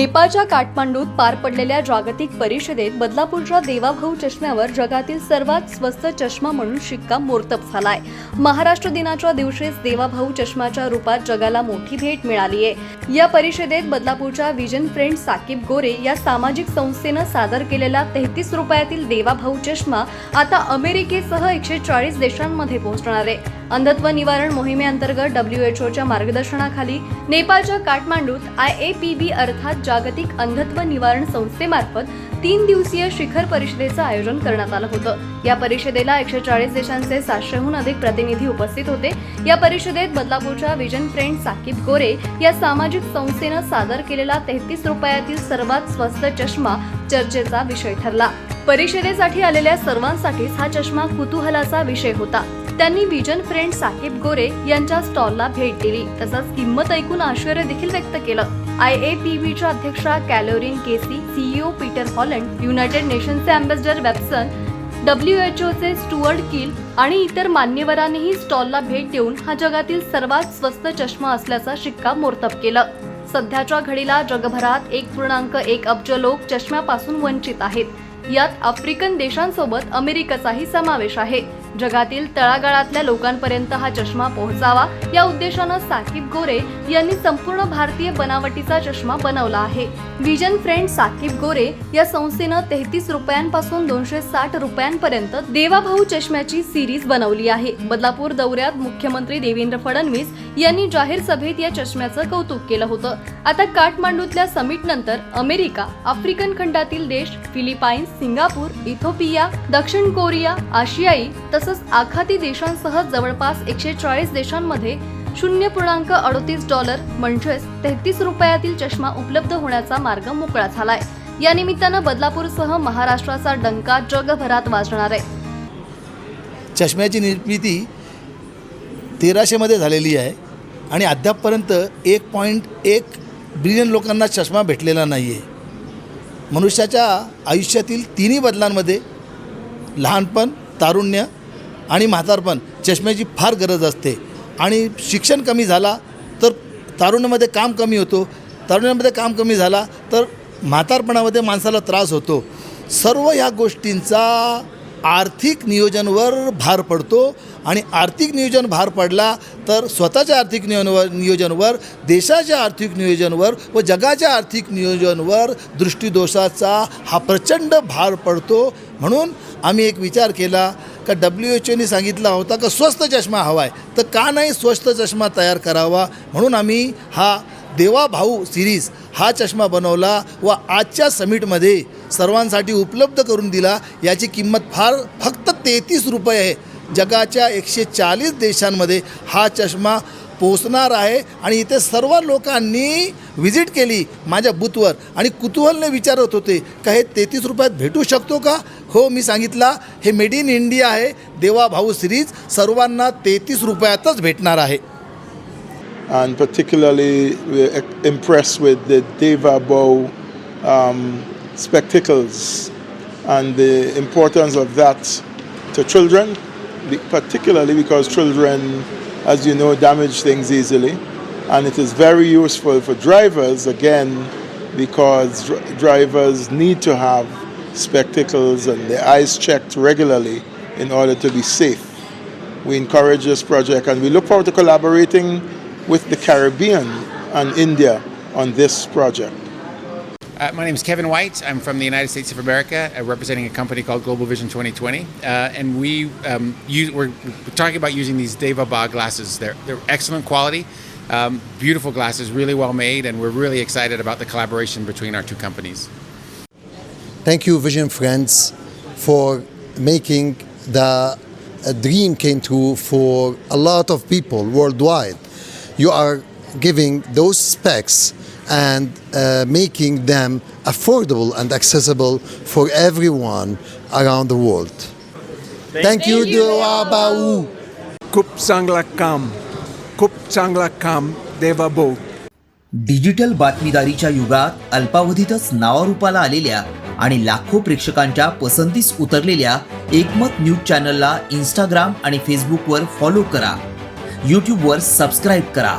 नेपाळच्या काठमांडूत पार पडलेल्या जागतिक परिषदेत बदलापूरच्या देवाभाऊ चष्म्यावर जगातील सर्वात स्वस्त चष्मा म्हणून शिक्का मोर्तब झालाय. महाराष्ट्र दिनाच्या दिवशीच देवाभाऊ चष्माच्या रूपात जगाला मोठी भेट मिळाली आहे या परिषदेत बदलापूरच्या विजन फ्रेंड साकीब गोरे या सामाजिक संस्थेनं सादर केलेला तेहतीस रुपयातील देवाभाऊ चष्मा आता अमेरिकेसह एकशे चाळीस देशांमध्ये पोहोचणार आहे. अंधत्व निवारण मोहिमेअंतर्गत डब्ल्यू एच ओच्या मार्गदर्शनाखाली नेपाळच्या काठमांडूत आय ए पी बी अर्थात जागतिक अंधत्व निवारण संस्थेमार्फत तीन दिवसीय शिखर परिषदेचं आयोजन करण्यात आलं होतं. या परिषदेला एकशे चाळीस देशांचे सातशेहून अधिक प्रतिनिधी उपस्थित होते. या परिषदेत बदलापूरच्या विजन फ्रेंड साकीब गोरे या सामाजिक संस्थेनं सादर केलेला तेहतीस रुपयातील सर्वात स्वस्त चष्मा चर्चेचा विषय ठरला. परिषदेसाठी आलेल्या सर्वांसाठीच हा चष्मा कुतूहलाचा विषय होता. त्यांनी विजन फ्रेंड साहेब गोरे यांच्या स्टॉलला भेट दिली. तसंच किंमत ऐकून आश्चर्य देखील व्यक्त केलं. आय ए पी बीच्या अध्यक्षा Caroline Casey CEO Peter Holland United नेशन्सचे ambassador Webson W H ओचे स्टुअर्ड किल आणि इतर मान्यवरांनीही स्टॉलला भेट देऊन हा जगातील सर्वात स्वस्त चष्मा असल्याचा शिक्का मोर्तब केलं. सध्याच्या घडीला जगभरात एक पूर्णांक एक अब्ज लोक चष्म्यापासून वंचित आहेत. यात आफ्रिकन देशांसोबत अमेरिकेचाही समावेश आहे. जगातील तळागाळातल्या लोकांपर्यंत हा चष्मा पोहोचावा या उद्देशानं साकीब गोरे यांनी संपूर्ण भारतीय बनावटीचा चष्मा बनवला आहे. विजन फ्रेंड साकीब गोरे या संस्थेनं तेहतीस रुपयांपासून दोनशे साठ रुपयांपर्यंत देवाभाऊ चष्म्याची सिरीज बनवली आहे. बदलापूर दौऱ्यात मुख्यमंत्री देवेंद्र फडणवीस यांनी जाहीर सभेत या चष्म्याचं कौतुक केलं होतं. आता काठमांडूतल्या समिट नंतर अमेरिका आफ्रिकन खंडातील देश फिलिपाईन्स सिंगापूर इथोपिया दक्षिण कोरिया आशियाई तसंच आखाती देशांसह जवळपास एकशे चाळीस देशांमध्ये शून्य पूर्णांक अडोतीस डॉलर म्हणजेच तेहतीस रुपयातील चष्मा उपलब्ध होण्याचा मार्ग मोकळा झालाय. या निमित्तानं बदलापूरसह महाराष्ट्राचा डंका जगभरात वाजणार आहे. चष्म्याची निर्मिती तेराशेमध्ये झालेली आहे आणि अद्यापपर्यंत एक पॉईंट एक बिलियन लोकांना चष्मा भेटलेला नाही आहे मनुष्याच्या आयुष्यातील तिन्ही बदलांमध्ये लहानपण तारुण्य आणि म्हातारपण चष्म्याची फार गरज असते. आणि शिक्षण कमी झाला तर तारुण्यामध्ये काम कमी होतो. तारुण्यामध्ये काम कमी झाला तर म्हातारपणामध्ये माणसाला त्रास होतो. सर्व ह्या गोष्टींचा आर्थिक नियोजनवर भार पडतो आणि आर्थिक नियोजन भार पडला तर स्वतःच्या आर्थिक नियोजनवर नियोजनवर देशाच्या आर्थिक नियोजनवर व जगाच्या आर्थिक नियोजनवर दृष्टीदोषाचा हा प्रचंड भार पडतो. म्हणून आम्ही एक विचार केला का डब्ल्यू एच ओने सांगितला होता का स्वस्त चष्मा हवा आहे. तर का नाही स्वस्त चष्मा तयार करावा? म्हणून आम्ही हा देवा भाऊ सिरीज हा चष्मा बनवला व आजच्या समिटमध्ये सर्वांसाठी उपलब्ध करून दिला. याची किंमत फार फक्त तेहतीस रुपये आहे. जगाच्या एकशे चाळीस देशांमध्ये हा चष्मा पोहोचणार आहे आणि इथे सर्व लोकांनी व्हिजिट केली माझ्या बूथवर. आणि कुतूहलने विचारत होते का हे तेहतीस रुपयात भेटू शकतो का? हो मी सांगितला हे मेड इन इंडिया आहे. देवा भाऊ सिरीज सर्वांना तेहतीस रुपयातच भेटणार आहे. And particularly impress with the Deva Bhau spectacles and the importance of that to children particularly because children as you know, damage things easily. And it is very useful for drivers, again, because dr- drivers need to have spectacles and their eyes checked regularly in order to be safe. We encourage this project and we look forward to collaborating with the Caribbean and India on this project. Uh, my name is Kevin White. I'm from the United States of America, uh, representing a company called Global Vision 2020. Uh, and we um, use, we're, we're talking about using these Deva Ba glasses. They're, they're excellent quality, um, beautiful glasses, really well made, and we're really excited about the collaboration between our two companies. Thank you, Vision Friends, for making the dream came true for a lot of people worldwide. You are giving those specs and uh, making them affordable and accessible for everyone around the world. Thank, you, Dua Bau. खूप चांगला काम खूप चांगला काम देवा भाऊ digital बातमीदारीच्या युगात अल्पावधीतच नावारूपाला आलेल्या आणि लाखो प्रेक्षकांच्या पसंतीस उतरलेल्या एकमत न्यूज चॅनलला इंस्टाग्राम आणि फेसबुकवर फॉलो करा. यूट्यूबवर सबस्क्राईब करा.